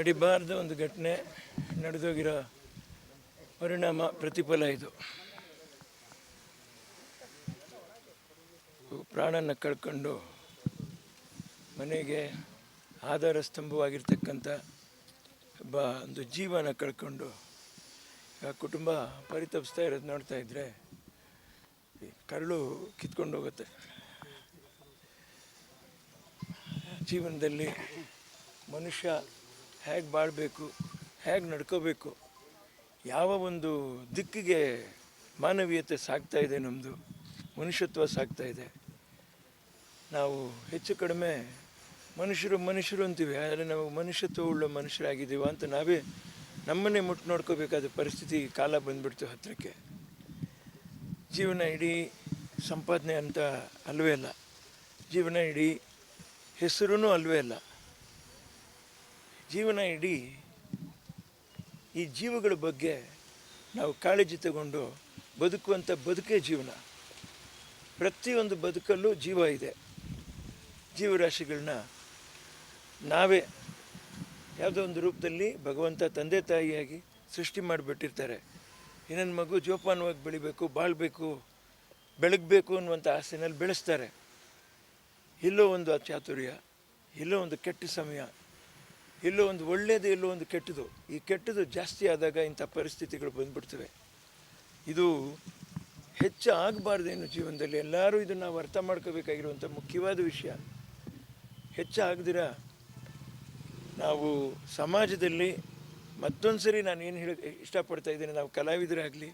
ನಡಿಬಾರ್ದ ಒಂದು ಘಟನೆ ನಡೆದೋಗಿರೋ ಪರಿಣಾಮ, ಪ್ರತಿಫಲ ಇದು. ಪ್ರಾಣನ ಕಳ್ಕೊಂಡು ಮನೆಗೆ ಆಧಾರ ಸ್ತಂಭವಾಗಿರ್ತಕ್ಕಂಥ ಒಬ್ಬ ಒಂದು ಜೀವನ ಕಳ್ಕೊಂಡು, ಆ ಕುಟುಂಬ ಪರಿತಪಿಸ್ತಾ ಇರೋದು ನೋಡ್ತಾ ಇದ್ದರೆ ಕರಳು ಕಿತ್ಕೊಂಡು ಹೋಗುತ್ತೆ. ಜೀವನದಲ್ಲಿ ಮನುಷ್ಯ ಹೇಗೆ ಬಾಳಬೇಕು, ಹೇಗೆ ನಡ್ಕೋಬೇಕು, ಯಾವ ಒಂದು ದಿಕ್ಕಿಗೆ ಮಾನವೀಯತೆ ಸಾಕ್ತಾ ಇದೆ ನಮ್ಮದು ಮನುಷ್ಯತ್ವ ಸಾಕ್ತಾ ಇದೆ. ನಾವು ಹೆಚ್ಚು ಕಡಿಮೆ ಮನುಷ್ಯರು ಮನುಷ್ಯರು ಅಂತೀವಿ, ಆದರೆ ನಾವು ಮನುಷ್ಯತ್ವ ಉಳ್ಳ ಮನುಷ್ಯರಾಗಿದ್ದೀವ ಅಂತ ನಾವೇ ನಮ್ಮನ್ನೇ ಮುಟ್ಟು ನೋಡ್ಕೋಬೇಕಾದ ಪರಿಸ್ಥಿತಿ ಕಾಲ ಬಂದ್ಬಿಡ್ತು ಹತ್ತಿರಕ್ಕೆ ಜೀವನ ಇಡೀ ಸಂಪಾದನೆ ಅಂತ ಅಲ್ವೇ ಅಲ್ಲ. ಜೀವನ ಇಡೀ ಹೆಸರೂ ಅಲ್ವೇ ಅಲ್ಲ. ಜೀವನ ಇಡೀ ಈ ಜೀವಗಳ ಬಗ್ಗೆ ನಾವು ಕಾಳಜಿ ತಗೊಂಡು ಬದುಕುವಂಥ ಬದುಕೇ ಜೀವನ. ಪ್ರತಿಯೊಂದು ಬದುಕಲ್ಲೂ ಜೀವ ಇದೆ. ಜೀವರಾಶಿಗಳನ್ನ ನಾವೇ ಯಾವುದೋ ಒಂದು ರೂಪದಲ್ಲಿ ಭಗವಂತ ತಂದೆ ತಾಯಿಯಾಗಿ ಸೃಷ್ಟಿ ಮಾಡಿಬಿಟ್ಟಿರ್ತಾರೆ. ಇನ್ನೊಂದು ಮಗು ಜೋಪಾನವಾಗಿ ಬೆಳಿಬೇಕು, ಬಾಳಬೇಕು, ಬೆಳಗಬೇಕು ಅನ್ನುವಂಥ ಆಸೆನಲ್ಲಿ ಬೆಳೆಸ್ತಾರೆ. ಇಲ್ಲೋ ಒಂದು ಚಾತುರ್ಯ ಇಲ್ಲೋ ಒಂದು ಕೆಟ್ಟ ಸಮಯ ಎಲ್ಲೋ ಒಂದು ಒಳ್ಳೆಯದು ಇಲ್ಲೋ ಒಂದು ಕೆಟ್ಟದು. ಈ ಕೆಟ್ಟದು ಜಾಸ್ತಿ ಆದಾಗ ಇಂಥ ಪರಿಸ್ಥಿತಿಗಳು ಬಂದ್ಬಿಡ್ತವೆ. ಇದು ಹೆಚ್ಚು ಆಗಬಾರ್ದೇನು ಜೀವನದಲ್ಲಿ. ಎಲ್ಲರೂ ಇದನ್ನು ನಾವು ಅರ್ಥ ಮಾಡ್ಕೋಬೇಕಾಗಿರುವಂಥ ಮುಖ್ಯವಾದ ವಿಷಯ. ಹೆಚ್ಚು ಆಗದಿರ ನಾವು ಸಮಾಜದಲ್ಲಿ ಮತ್ತೊಂದು ಸರಿ ನಾನು ಏನು ಹೇಳಿ ಇಷ್ಟಪಡ್ತಾ ಇದ್ದೀನಿ, ನಾವು ಕಲಾವಿದರಾಗಲಿ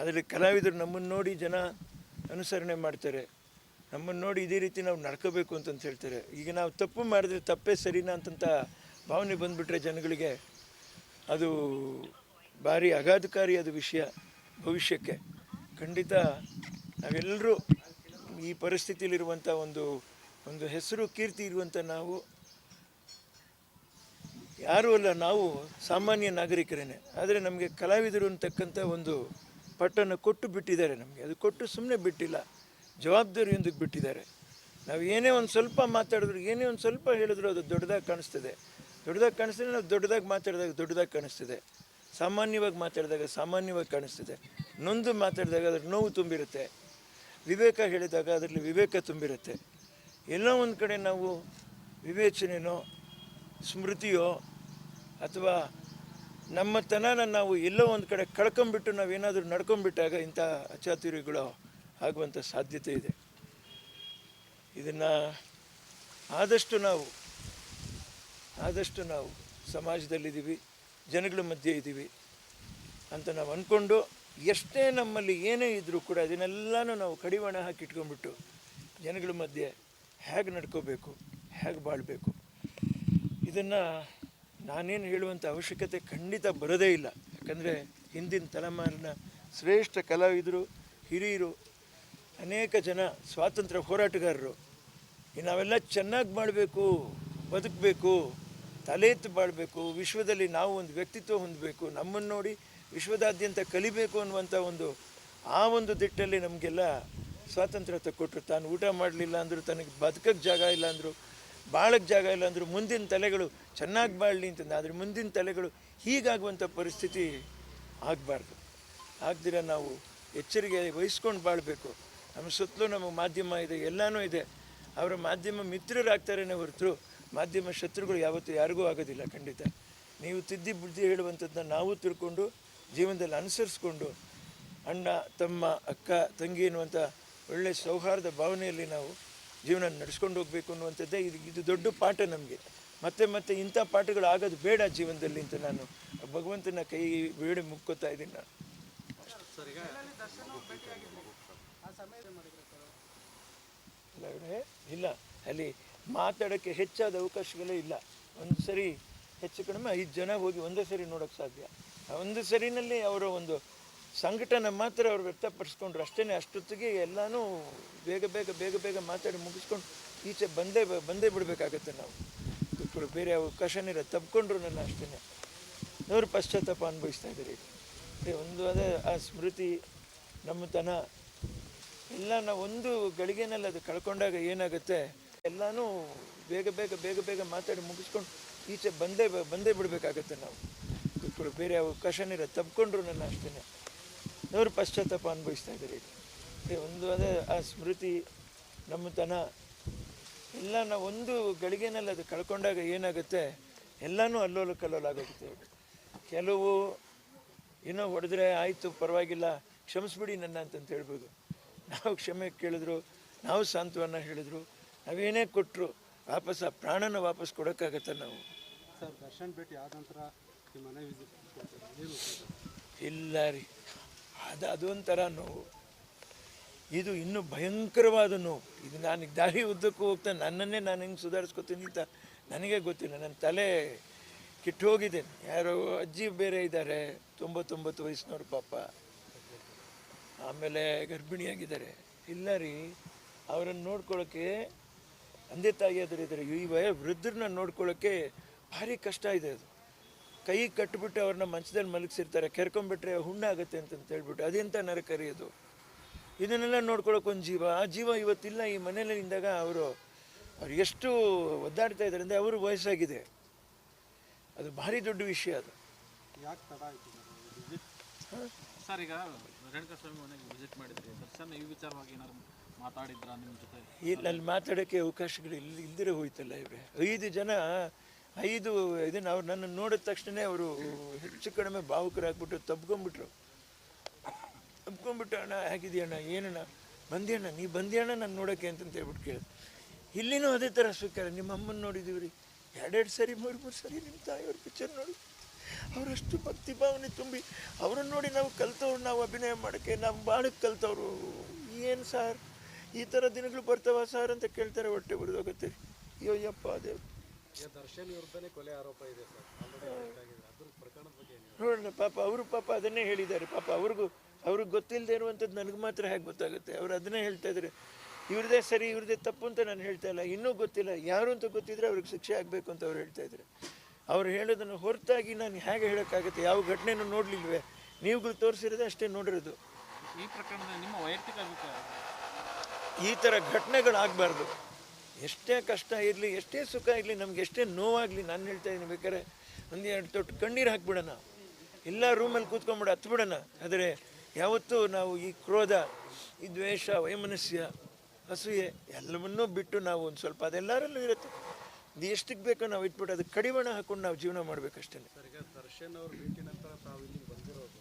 ಆದರೆ ಕಲಾವಿದರು ನಮ್ಮನ್ನು ನೋಡಿ ಜನ ಅನುಸರಣೆ ಮಾಡ್ತಾರೆ. ನಮ್ಮನ್ನು ನೋಡಿ ಇದೇ ರೀತಿ ನಾವು ನಡ್ಕೋಬೇಕು ಅಂತಂತ ಹೇಳ್ತಾರೆ. ಈಗ ನಾವು ತಪ್ಪು ಮಾಡಿದ್ರೆ ತಪ್ಪೇ ಸರಿನಾ ಅಂತಂತ ಭಾವನೆ ಬಂದುಬಿಟ್ರೆ ಜನಗಳಿಗೆ ಅದು ಭಾರಿ ಅಗಾಧಕಾರಿಯಾದ ವಿಷಯ ಭವಿಷ್ಯಕ್ಕೆ. ಖಂಡಿತ ನಾವೆಲ್ಲರೂ ಈ ಪರಿಸ್ಥಿತಿಯಲ್ಲಿರುವಂಥ ಒಂದು ಒಂದು ಹೆಸರು ಕೀರ್ತಿ ಇರುವಂಥ ನಾವು, ಯಾರೂ ಅಲ್ಲ, ನಾವು ಸಾಮಾನ್ಯ ನಾಗರಿಕರೇನೆ. ಆದರೆ ನಮಗೆ ಕಲಾವಿದರು ಅಂತಕ್ಕಂಥ ಒಂದು ಪಟ್ಟನ್ನು ಕೊಟ್ಟು ಬಿಟ್ಟಿದ್ದಾರೆ ನಮಗೆ. ಅದು ಕೊಟ್ಟು ಸುಮ್ಮನೆ ಬಿಟ್ಟಿಲ್ಲ ಜವಾಬ್ದಾರಿಯೊಂದಿಗೆ ಬಿಟ್ಟಿದ್ದಾರೆ. ನಾವು ಏನೇ ಒಂದು ಸ್ವಲ್ಪ ಮಾತಾಡಿದ್ರು, ಏನೇ ಒಂದು ಸ್ವಲ್ಪ ಹೇಳಿದ್ರು ಅದು ದೊಡ್ಡದಾಗಿ ಕಾಣಿಸ್ತದೆ. ದೊಡ್ಡದಾಗಿ ಕಾಣಿಸ್ತಿದೆ, ನಾವು ದೊಡ್ಡದಾಗಿ ಮಾತಾಡಿದಾಗ ದೊಡ್ಡದಾಗಿ ಕಾಣಿಸ್ತಿದೆ. ಸಾಮಾನ್ಯವಾಗಿ ಮಾತಾಡಿದಾಗ ಸಾಮಾನ್ಯವಾಗಿ ಕಾಣಿಸ್ತಿದೆ. ನೊಂದು ಮಾತಾಡಿದಾಗ ಅದ್ರ ನೋವು ತುಂಬಿರುತ್ತೆ. ವಿವೇಕ ಹೇಳಿದಾಗ ಅದರಲ್ಲಿ ವಿವೇಕ ತುಂಬಿರುತ್ತೆ. ಎಲ್ಲೋ ಒಂದು ಕಡೆ ನಾವು ವಿವೇಚನೆಯೋ ಸ್ಮೃತಿಯೋ, ಅಥವಾ ನಮ್ಮತನನ ನಾವು ಎಲ್ಲೋ ಒಂದು ಕಡೆ ಕಳ್ಕೊಂಬಿಟ್ಟು ನಾವೇನಾದರೂ ನಡ್ಕೊಂಬಿಟ್ಟಾಗ ಇಂಥ ಅಚಾತುರ್ಯಗಳು ಆಗುವಂಥ ಸಾಧ್ಯತೆ ಇದೆ. ಇದನ್ನು ಆದಷ್ಟು ನಾವು ಆದಷ್ಟು ನಾವು ಸಮಾಜದಲ್ಲಿದ್ದೀವಿ, ಜನಗಳ ಮಧ್ಯೆ ಇದ್ದೀವಿ ಅಂತ ನಾವು ಅಂದ್ಕೊಂಡು ಎಷ್ಟೇ ನಮ್ಮಲ್ಲಿ ಏನೇ ಇದ್ದರೂ ಕೂಡ ಅದನ್ನೆಲ್ಲನೂ ನಾವು ಕಡಿವಾಣ ಹಾಕಿ ಇಟ್ಕೊಂಡ್ಬಿಟ್ಟು ಜನಗಳ ಮಧ್ಯೆ ಹೇಗೆ ನಡ್ಕೋಬೇಕು, ಹೇಗೆ ಬಾಳಬೇಕು. ಇದನ್ನು ನಾನೇನು ಹೇಳುವಂಥ ಅವಶ್ಯಕತೆ ಖಂಡಿತ ಬರೋದೇ ಇಲ್ಲ. ಯಾಕಂದರೆ ಹಿಂದಿನ ತಲೆಮಾರಿನ ಶ್ರೇಷ್ಠ ಕಲಾವಿದರು, ಹಿರಿಯರು, ಅನೇಕ ಜನ ಸ್ವಾತಂತ್ರ್ಯ ಹೋರಾಟಗಾರರು. ನಾವೆಲ್ಲ ಚೆನ್ನಾಗಿ ಮಾಡಬೇಕು, ಬದುಕಬೇಕು. ತಲೆ ಎತ್ತು ಬಾಳಬೇಕು, ವಿಶ್ವದಲ್ಲಿ ನಾವು ಒಂದು ವ್ಯಕ್ತಿತ್ವ ಹೊಂದಬೇಕು, ನಮ್ಮನ್ನು ನೋಡಿ ವಿಶ್ವದಾದ್ಯಂತ ಕಲಿಬೇಕು ಅನ್ನುವಂಥ ಒಂದು, ಆ ಒಂದು ದಿಟ್ಟಲ್ಲಿ ನಮಗೆಲ್ಲ ಸ್ವಾತಂತ್ರ್ಯ ತಕ್ಕೊಟ್ರು ತಾನು ಊಟ ಮಾಡಲಿಲ್ಲ ಅಂದರು, ತನಗೆ ಬದುಕಕ್ಕೆ ಜಾಗ ಇಲ್ಲ ಅಂದರು ಬಾಳಕ್ಕೆ ಜಾಗ ಇಲ್ಲ ಅಂದರು, ಮುಂದಿನ ತಲೆಗಳು ಚೆನ್ನಾಗಿ ಬಾಳಲಿ ಅಂತಂದು, ಆದರೆ ಮುಂದಿನ ತಲೆಗಳು ಹೀಗಾಗುವಂಥ ಪರಿಸ್ಥಿತಿ ಆಗಬಾರ್ದು. ಆಗದಿರ ನಾವು ಎಚ್ಚರಿಕೆ ವಹಿಸ್ಕೊಂಡು ಬಾಳಬೇಕು. ನಮ್ಮ ಸುತ್ತಲೂ ನಮ್ಮ ಮಾಧ್ಯಮ ಇದೆ, ಎಲ್ಲನೂ ಇದೆ. ಅವರ ಮಾಧ್ಯಮ ಮಿತ್ರರಾಗ್ತಾರೇನೆ ಹೊರತು ಮಾಧ್ಯಮ ಶತ್ರುಗಳು ಯಾವತ್ತೂ ಯಾರಿಗೂ ಆಗೋದಿಲ್ಲ, ಖಂಡಿತ. ನೀವು ತಿದ್ದಿ ಬುದ್ಧಿ ಹೇಳುವಂಥದ್ದನ್ನ ನಾವು ತಿಳ್ಕೊಂಡು, ಜೀವನದಲ್ಲಿ ಅನುಸರಿಸ್ಕೊಂಡು, ಅಣ್ಣ, ತಮ್ಮ, ಅಕ್ಕ, ತಂಗಿ ಅನ್ನುವಂಥ ಒಳ್ಳೆಯ ಸೌಹಾರ್ದ ಭಾವನೆಯಲ್ಲಿ ನಾವು ಜೀವನ ನಡೆಸ್ಕೊಂಡು ಹೋಗಬೇಕು ಅನ್ನುವಂಥದ್ದೇ ಇದು ಇದು ದೊಡ್ಡ ಪಾಠ ನಮಗೆ. ಮತ್ತೆ ಮತ್ತೆ ಇಂಥ ಪಾಠಗಳು ಆಗೋದು ಬೇಡ ಜೀವನದಲ್ಲಿ ಅಂತ ನಾನು ಭಗವಂತನ ಕೈ ಬೇಡಿ ಮುಕ್ಕೋತಾ ಇದ್ದೀನಿ ನಾನು. ಇಲ್ಲ. ಅಲ್ಲಿ ಮಾತಾಡೋಕ್ಕೆ ಹೆಚ್ಚಾದ ಅವಕಾಶಗಳೇ ಇಲ್ಲ. ಒಂದು ಸರಿ ಹೆಚ್ಚು ಕಡಿಮೆ ಐದು ಜನ ಹೋಗಿ ಒಂದೇ ಸರಿ ನೋಡೋಕ್ಕೆ ಸಾಧ್ಯ. ಒಂದು ಸರಿನಲ್ಲಿ ಅವರ ಒಂದು ಸಂಘಟನೆ ಮಾತ್ರ ಅವ್ರು ವ್ಯಕ್ತಪಡಿಸ್ಕೊಂಡ್ರು. ಅಷ್ಟೇ ಅಷ್ಟೊತ್ತಿಗೆ ಎಲ್ಲನೂ ಬೇಗ ಬೇಗ ಬೇಗ ಬೇಗ ಮಾತಾಡಿ ಮುಗಿಸ್ಕೊಂಡು ಈಚೆ ಬಂದೇ ಬಂದೇ ಬಿಡಬೇಕಾಗತ್ತೆ ನಾವು. ಕೂತ್ಕೊಳ್ಳಿ, ಬೇರೆ ಅವಕಾಶನೇ ಇರೋ ತಪ್ಕೊಂಡ್ರು ನನ್ನ ಅಷ್ಟೇ ನೂರು ಪಶ್ಚಾತ್ತಾಪ ಅನುಭವಿಸ್ತಾ ಇದ್ದೀರಿ. ಒಂದು ಅದೇ ಆ ಸ್ಮೃತಿ ನಮ್ಮತನ ಎಲ್ಲ ನಾವು ಒಂದು ಗಳಿಗೆನಲ್ಲಿ ಅದು ಕಳ್ಕೊಂಡಾಗ ಏನಾಗುತ್ತೆ? ಎಲ್ಲನೂ ಬೇಗ ಬೇಗ ಬೇಗ ಬೇಗ ಮಾತಾಡಿ ಮುಗಿಸ್ಕೊಂಡು ಈಚೆ ಬಂದೇ ಬಂದೇ ಬಿಡಬೇಕಾಗತ್ತೆ ನಾವು. ಕೂತ್ಕೊಳ್ಳಿ ಬೇರೆ ಅವಕಾಶನೇ ಇರೋ ತಪ್ಪಿಕೊಂಡ್ರು ನನ್ನ ಅಷ್ಟೇ ಅವರು ಪಶ್ಚಾತ್ತಾಪ ಅನುಭವಿಸ್ತಾ ಇದ್ದಾರೆ ಈಗ ಒಂದು ಅದೇ ಆ ಸ್ಮೃತಿ, ನಮ್ಮತನ ಎಲ್ಲ ನಾವು ಒಂದು ಗಳಿಗೆನಲ್ಲಿ ಅದು ಕಳ್ಕೊಂಡಾಗ ಏನಾಗುತ್ತೆ, ಎಲ್ಲನೂ ಅಲ್ಲೋಲ ಕಲ್ಲೋಲ ಆಗೋಗುತ್ತೆ ಕೆಲವು ಏನೋ ಹೊಡೆದ್ರೆ ಆಯಿತು, ಪರವಾಗಿಲ್ಲ, ಕ್ಷಮಿಸ್ಬಿಡಿ ನನ್ನ ಅಂತಂತ ಹೇಳ್ಬೋದು. ನಾವು ಕ್ಷಮೆ ಕೇಳಿದ್ರು, ನಾವು ಸಾಂತ್ವನ ಹೇಳಿದ್ರು ನಾವೇನೇ ಕೊಟ್ಟರು ವಾಪಸ್ ಆ ಪ್ರಾಣನ ವಾಪಸ್ ಕೊಡೋಕ್ಕಾಗತ್ತ ನಾವು? ಇಲ್ಲ ರೀ. ಅದು ಅದೊಂಥರ ನೋವು. ಇದು ಇನ್ನೂ ಭಯಂಕರವಾದ ನೋವು. ಇದು ನಾನು ದಾರಿ ಉದ್ದಕ್ಕೂ ಹೋಗ್ತಾ ನನ್ನನ್ನೇ ನಾನು ಹೆಂಗೆ ಸುಧಾರಿಸ್ಕೊತೀನಿ ಅಂತ ನನಗೆ ಗೊತ್ತಿಲ್ಲ. ನನ್ನ ತಲೆ ಕಿಟ್ಟು ಹೋಗಿದೆ ಯಾರೋ ಅಜ್ಜಿ ಬೇರೆ ಇದ್ದಾರೆ ತೊಂಬತ್ತೊಂಬತ್ತು ವಯಸ್ಸಿನವ್ರು ಪಾಪ. ಆಮೇಲೆ ಗರ್ಭಿಣಿಯಾಗಿದ್ದಾರೆ. ಇಲ್ಲ ರೀ. ಅವರನ್ನು ನೋಡ್ಕೊಳ್ಳೋಕ್ಕೆ ತಂದೆ ತಾಯಿ ಇದ್ದಾರೆ ಈ ವಯ ವೃದ್ಧರನ್ನ ನೋಡ್ಕೊಳ್ಳೋಕ್ಕೆ ಭಾರಿ ಕಷ್ಟ ಇದೆ ಅದು. ಕೈ ಕಟ್ಟಿಬಿಟ್ಟು ಅವ್ರನ್ನ ಮಂಚದಲ್ಲಿ ಮಲಗಿಸಿರ್ತಾರೆ ಕೆರ್ಕೊಂಡ್ಬಿಟ್ರೆ ಹುಣ್ಣಾಗುತ್ತೆ ಅಂತಂತ ಹೇಳ್ಬಿಟ್ಟು ಅದೆಂಥ ನರಕರಿ ಅದು. ಇದನ್ನೆಲ್ಲ ನೋಡ್ಕೊಳ್ಳೋಕೆ ಒಂದು ಜೀವ. ಆ ಜೀವ ಇವತ್ತಿಲ್ಲ ಈ ಮನೇಲಿ ನಿಂದಾಗ ಅವರು ಅವ್ರು ಎಷ್ಟು ಒದ್ದಾಡ್ತಾ ಇದ್ದಾರೆ ಅಂದರೆ ಅವರು ವಯಸ್ಸಾಗಿದೆ. ಅದು ಭಾರಿ ದೊಡ್ಡ ವಿಷಯ ಅದು. ಸರ್ ಈಗ ರೇಣುಕಾ ಸ್ವಾಮಿ ಮನೆಗೆ ವಿಸಿಟ್ ಮಾಡಿದ್ರಿ. ದರ್ಶನ ಈ ವಿಚಾರವಾಗಿ ಏನಾದ್ರು ಇಲ್ಲಿ ಅಲ್ಲಿ ಮಾತಾಡೋಕ್ಕೆ ಅವಕಾಶಗಳು ಇಲ್ಲಿ ಇಲ್ದಿರೋ ಹೋಯ್ತಲ್ಲ ಇವ್ರೆ. ಐದು ಜನ, ಐದು ಇದನ್ನು ಅವ್ರು ನನ್ನ ನೋಡಿದ ತಕ್ಷಣ ಅವರು ಹೆಚ್ಚು ಕಡಿಮೆ ಭಾವುಕರಾಗ್ಬಿಟ್ಟು ತಬ್ಕೊಂಬಿಟ್ರು. ತಬ್ಕೊಂಡ್ಬಿಟ್ಟು ಅಣ್ಣ ಹೇಗಿದೆಯಣ್ಣ ಏನಣ್ಣ? ಬಂದಿಯಣ್ಣ ನೀ ಬಂದಿಯಣ್ಣ ನಾನು ನೋಡೋಕ್ಕೆ ಅಂತಂತ ಹೇಳ್ಬಿಟ್ಟು ಕೇಳಿದೆ. ಇಲ್ಲಿನೂ ಅದೇ ಥರ ಸ್ವೀಕಾರ, ನಿಮ್ಮ ಅಮ್ಮನ ನೋಡಿದ್ದೀವಿ ರೀ ಎರಡೆರಡು ಸರಿ ಮೂರು ಮೂರು ಸರಿ ನಿಮ್ಮ ತಾಯಿಯವ್ರ ಪಿಕ್ಚರ್ ನೋಡಿ. ಅವರಷ್ಟು ಭಕ್ತಿ ಭಾವನೆ ತುಂಬಿ ಅವ್ರನ್ನ ನೋಡಿ ನಾವು ಕಲ್ತವ್ರು, ನಾವು ಅಭಿನಯ ಮಾಡೋಕ್ಕೆ, ನಾವು ಬಾಳಕ್ಕೆ ಕಲ್ತವ್ರು. ಏನು ಸರ್? ಈ ಥರ ದಿನಗಳು ಬರ್ತಾವ ಸರ್ ಅಂತ ಕೇಳ್ತಾರೆ ಹೊಟ್ಟೆ ಬರೋದೋಗುತ್ತೆ ಅಯ್ಯೋ ಯಪ್ಪ ಅದೇ ದರ್ಶನ್ ವಿರುದ್ಧನೇ ಕೊಲೆ ಆರೋಪ ಇದೆ ಸರ್. ಆಲ್ರೆಡಿ ಆಗಿದೆ. ಅದ್ರ ಪ್ರಕರಣದ ಬಗ್ಗೆ ಏನು ನೋಡೋಣ ಪಾಪ ಅವರು ಪಾಪ ಅದನ್ನೇ ಹೇಳಿದ್ದಾರೆ. ಪಾಪ ಅವ್ರಿಗೂ ಅವ್ರಿಗೆ ಗೊತ್ತಿಲ್ಲದೆ ಇರುವಂಥದ್ದು ನನಗೆ ಮಾತ್ರ ಹೇಗೆ ಗೊತ್ತಾಗುತ್ತೆ? ಅವ್ರು ಅದನ್ನೇ ಹೇಳ್ತಾ ಇದ್ದಾರೆ. ಇವ್ರದೇ ಸರಿ ಇವ್ರದೇ ತಪ್ಪು ಅಂತ ನಾನು ಹೇಳ್ತಾ ಇಲ್ಲ. ಇನ್ನೂ ಗೊತ್ತಿಲ್ಲ. ಯಾರು ಅಂತ ಗೊತ್ತಿದ್ರೆ ಅವ್ರಿಗೆ ಶಿಕ್ಷೆ ಆಗಬೇಕು ಅಂತ ಅವ್ರು ಹೇಳ್ತಾ ಇದ್ದಾರೆ. ಅವ್ರು ಹೇಳೋದನ್ನು ಹೊರತಾಗಿ ನಾನು ಹೇಗೆ ಹೇಳೋಕ್ಕಾಗುತ್ತೆ? ಯಾವ ಘಟನೆನೂ ನೋಡಲಿಲ್ವೇ? ನೀವುಗಳು ತೋರಿಸಿರೋದೇ ಅಷ್ಟೇ ನೋಡಿರೋದು. ಈ ಪ್ರಕರಣದ ನಿಮ್ಮ ವೈಯಕ್ತಿಕ ಅಭಿಪ್ರಾಯ? ಈ ಥರ ಘಟನೆಗಳಾಗಬಾರ್ದು. ಎಷ್ಟೇ ಕಷ್ಟ ಇರಲಿ ಎಷ್ಟೇ ಸುಖ ಇರಲಿ ನಮ್ಗೆ ಎಷ್ಟೇ ನೋವಾಗಲಿ ನಾನು ಹೇಳ್ತಾ ಇದ್ದೀನಿ ಬೇಕಾದ್ರೆ ಒಂದು ಎರಡು ತೊಟ್ಟು ಕಣ್ಣೀರು ಹಾಕ್ಬಿಡೋಣ. ಎಲ್ಲ ರೂಮಲ್ಲಿ ಕೂತ್ಕೊಂಡ್ಬಿಡ ಹತ್ಬಿಡೋಣ. ಆದರೆ ಯಾವತ್ತೂ ನಾವು ಈ ಕ್ರೋಧ ಈ ದ್ವೇಷ ವೈಮನಸ್ಯ ಅಸೂಯೆ ಎಲ್ಲವನ್ನೂ ಬಿಟ್ಟು ನಾವು ಒಂದು ಸ್ವಲ್ಪ ಅದೆಲ್ಲರಲ್ಲೂ ಇರುತ್ತೆ. ಇದು ಎಷ್ಟಕ್ಕೆ ಬೇಕೋ ನಾವು ಇಟ್ಬಿಟ್ಟು ಅದು ಕಡಿವಾಣ ಹಾಕೊಂಡು ನಾವು ಜೀವನ ಮಾಡಬೇಕಷ್ಟೇ ದರ್ಶನ್ ಅವ್ರ ಭೇಟಿ ನಂತರ ತಾವು ಬಂದಿರೋದು.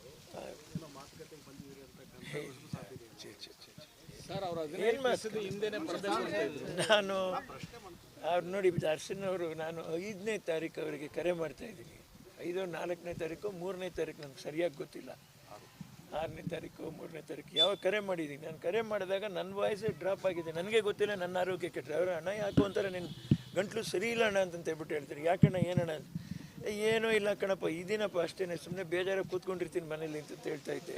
ಬಂದಿದ್ದೀರಿ ಅಂತಕ್ಕಂಥ ನಾನು ಅವ್ರು ನೋಡಿ ದರ್ಶನ್ ಅವರು ನಾನು ಐದನೇ ತಾರೀಕು ಅವರಿಗೆ ಕರೆ ಮಾಡ್ತಾ ಇದ್ದೀನಿ. ಐದು ನಾಲ್ಕನೇ ತಾರೀಕು ಮೂರನೇ ತಾರೀಕು ನನಗೆ ಸರಿಯಾಗಿ ಗೊತ್ತಿಲ್ಲ. ಆರನೇ ತಾರೀಕು ಮೂರನೇ ತಾರೀಕು ಯಾವಾಗ ಕರೆ ಮಾಡಿದ್ದೀನಿ? ನಾನು ಕರೆ ಮಾಡಿದಾಗ ನನ್ನ ವಾಯ್ಸೇ ಡ್ರಾಪ್ ಆಗಿದೆ. ನನಗೆ ಗೊತ್ತಿಲ್ಲ ನನ್ನ ಆರೋಗ್ಯ ಕೆಟ್ಟರೆ ಅವರು ಅಣ್ಣ ಯಾಕೋ ಅಂತಾರೆ ನಿನ್ನ ಗಂಟ್ಲು ಸರಿ ಇಲ್ಲ ಅಣ್ಣ ಅಂತ ಹೇಳ್ಬಿಟ್ಟು ಹೇಳ್ತಾರೆ. ಯಾಕಣ್ಣ ಏನಣ್ಣ ಅಂತ. ಏನೂ ಇಲ್ಲ ಕಣಪ್ಪ ಇದೀನಪ್ಪ ಅಷ್ಟೇ ಸುಮ್ಮನೆ ಬೇಜಾರಾಗಿ ಕೂತ್ಕೊಂಡಿರ್ತೀನಿ ಮನೇಲಿ ಅಂತ ಹೇಳ್ತಾ ಇದ್ದೆ.